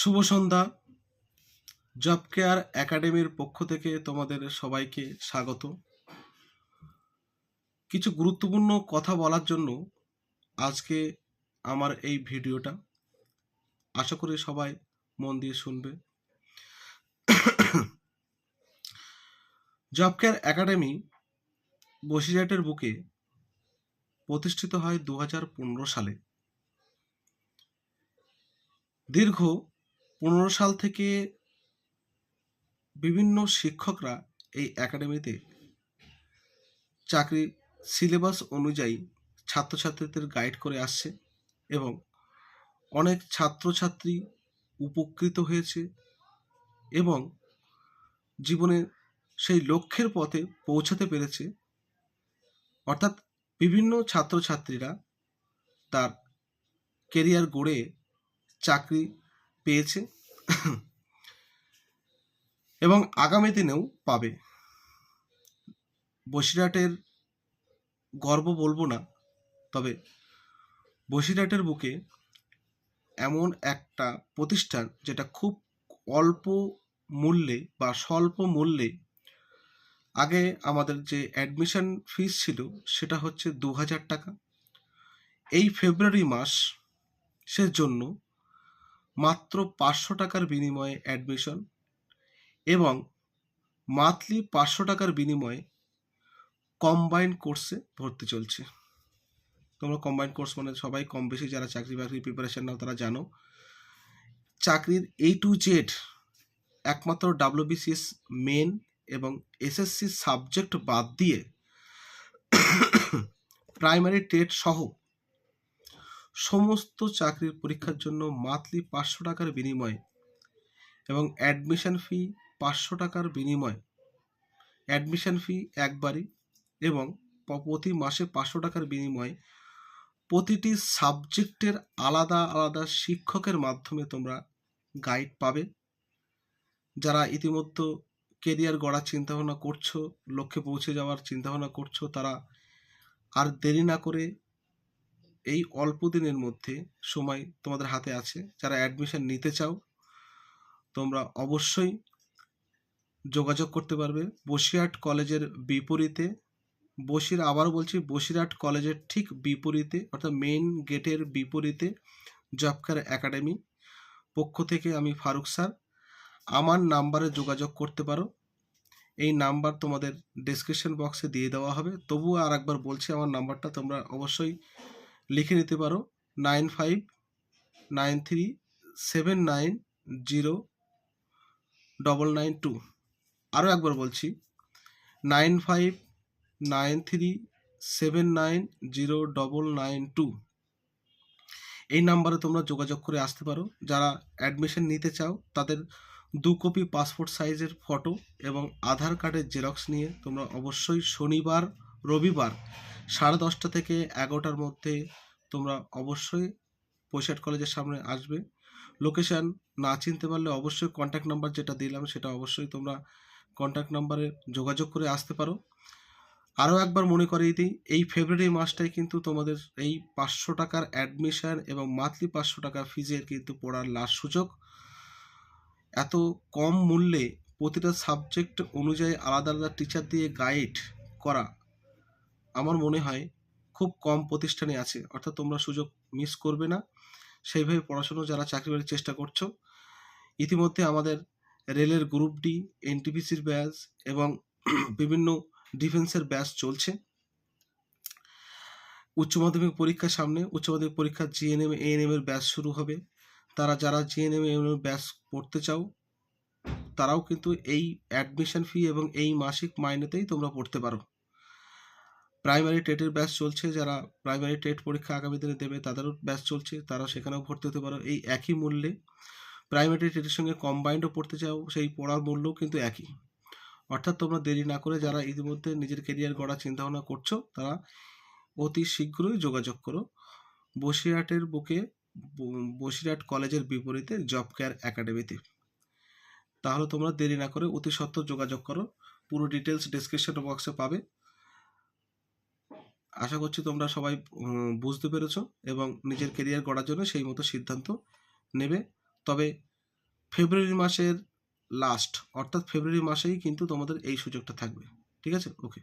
শুভ সন্ধ্যা। Job care একাডেমির পক্ষ থেকে তোমাদের সবাইকে স্বাগত। কিছু গুরুত্বপূর্ণ কথা বলার জন্য আজকে আমার এই ভিডিওটা। আশা করি সবাই মন দিয়ে শুনবে। জব কেয়ার একাডেমি বসিরহাটের বুকে প্রতিষ্ঠিত হয় দু হাজার পনেরো সালে। দীর্ঘ পনেরো সাল থেকে বিভিন্ন শিক্ষকরা এই একাডেমিতে চাকরি সিলেবাস অনুযায়ী ছাত্রছাত্রীদের গাইড করে আসছে এবং অনেক ছাত্রছাত্রী উপকৃত হয়েছে এবং জীবনে সেই লক্ষ্যের পথে পৌঁছাতে পেরেছে। অর্থাৎ বিভিন্ন ছাত্রছাত্রীরা তার কেরিয়ার গড়ে চাকরি পেয়েছে। এবং আগামী দিনেও পাবে। বসিরহাটের গর্ব বলব না, তবে বসিরহাটের বুকে এমন একটা প্রতিষ্ঠান যেটা খুব অল্প মূল্যে বা স্বল্প মূল্যে আগে আমাদের যে অ্যাডমিশন ফিস ছিল সেটা হচ্ছে দু হাজার টাকা। এই ফেব্রুয়ারি মাস সে জন্য মাত্র পাঁচশো টাকার বিনিময়ে অ্যাডমিশন এবং মান্থলি পাঁচশো টাকার বিনিময়ে কম্বাইন কোর্সে ভর্তি চলছে। তোমরা কম্বাইন কোর্স মানে সবাই কম বেশি যারা চাকরি বাকরি প্রিপারেশন নাও তারা জানো। চাকরির এই টু জেড একমাত্র ডাব্লিউবিসিএস মেন এবং এসএসসি সাবজেক্ট বাদ দিয়ে প্রাইমারি টেট সহ সমস্ত চাকরির পরীক্ষার জন্য মান্থলি পাঁচশো টাকার বিনিময়ে এবং অ্যাডমিশন ফি পাঁচশো টাকার বিনিময়ে অ্যাডমিশন ফি একবারই এবং প্রতি মাসে পাঁচশো টাকার বিনিময়ে প্রতিটি সাবজেক্টের আলাদা আলাদা শিক্ষকের মাধ্যমে তোমরা গাইড পাবে। যারা ইতিমধ্যে কেরিয়ার গড়ার চিন্তাভাবনা করছ, লক্ষ্যে পৌঁছে যাওয়ার চিন্তাভাবনা করছ, তারা আর দেরি না করে এই অল্প দিনের মধ্যে সময় তোমাদের হাতে আছে। যারা অ্যাডমিশন নিতে চাও, তোমরা অবশ্যই যোগাযোগ করতে পারবে। বসিরহাট কলেজের বিপরীতে, বসির, আবারও বলছি, বসিরহাট কলেজের ঠিক বিপরীতে, অর্থাৎ মেইন গেটের বিপরীতে জবকার একাডেমি পক্ষ থেকে আমি ফারুক স্যার। আমার নাম্বারে যোগাযোগ করতে পারো। এই নাম্বার তোমাদের ডিসক্রিপশন বক্সে দিয়ে দেওয়া হবে। তবুও আর একবার বলছি, আমার নাম্বারটা তোমরা অবশ্যই লিখে নিতে পারো। Nine five, nine three, seven nine zero double nine two আরও একবার বলছি। Nine five, nine three, seven nine zero double nine two এই নাম্বারে তোমরা যোগাযোগ করে আসতে পারো। যারা অ্যাডমিশন নিতে চাও, তাদের দু কপি পাসপোর্ট সাইজের ফটো এবং আধার কার্ডের জেরক্স নিয়ে তোমরা অবশ্যই শনিবার, রবিবার সাড়ে দশটা থেকে এগারোটার মধ্যে তোমরা অবশ্যই পৈশাট কলেজের সামনে আসবে। লোকেশান না চিনতে পারলে অবশ্যই কন্ট্যাক্ট নাম্বার যেটা দিলাম সেটা অবশ্যই তোমরা কন্ট্যাক্ট নাম্বারে যোগাযোগ করে আসতে পারো। আরও একবার মনে করিয়ে দিই, এই ফেব্রুয়ারি মাসটাই কিন্তু তোমাদের এই পাঁচশো টাকার অ্যাডমিশান এবং মান্থলি পাঁচশো টাকা ফিজের কিন্তু পড়ার লাস্ট সুযোগ। এত কম মূল্যে প্রতিটা সাবজেক্ট অনুযায়ী আলাদা আলাদা টিচার দিয়ে গাইড করা আমার মনে হয় খুব কম প্রতিষ্ঠানে আছে। অর্থাৎ তোমরা সুযোগ মিস করবে না। সেইভাবে পড়াশুনো যারা চাকরি বাকরির চেষ্টা করছ, ইতিমধ্যে আমাদের রেলের গ্রুপ ডি এনটিপিসির ব্যাচ এবং বিভিন্ন ডিফেন্সের ব্যাচ চলছে। উচ্চ মাধ্যমিক পরীক্ষার সামনে, উচ্চ মাধ্যমিক পরীক্ষা জিএনএম এএনএম এর ব্যাচ শুরু হবে। তারা যারা জিএনএম এএনএম ব্যাচ পড়তে চাও, তারাও কিন্তু এই অ্যাডমিশন ফি এবং এই মাসিক মাইনেতেই তোমরা পড়তে পারো। প্রাইমারি টেটের ব্যাচ চলছে, যারা প্রাইমারি টেট পরীক্ষা আগামী দিনে দেবে তাদেরও ব্যাচ চলছে, তারা সেখানেও ভর্তি হতে পারো এই একই মূল্যে। প্রাইমারি টেটের সঙ্গে কম্বাইন্ডও পড়তে চাও, সেই পড়ার মূল্যও কিন্তু একই। অর্থাৎ তোমরা দেরি না করে যারা ইতিমধ্যে নিজের কেরিয়ার গড়ার চিন্তাভাবনা করছ, তারা অতি শীঘ্রই যোগাযোগ করো। বসিরহাটের বুকে বসিরহাট কলেজের বিপরীতে জব কেয়ার একাডেমিতে তাহলে তোমরা দেরি না করে অতি সত্ত্বর যোগাযোগ করো, পুরো ডিটেলস ডিসক্রিপশন বক্সে পাবে। আশা করছি তোমরা সবাই বুঝতে পেরেছ এবং নিজের কেরিয়ার গড়ার জন্য সেই মতো সিদ্ধান্ত নেবে। তবে ফেব্রুয়ারি মাসের লাস্ট অর্থাৎ ফেব্রুয়ারি মাসেই কিন্তু তোমাদের এই সুযোগটা থাকবে। ঠিক আছে? ওকে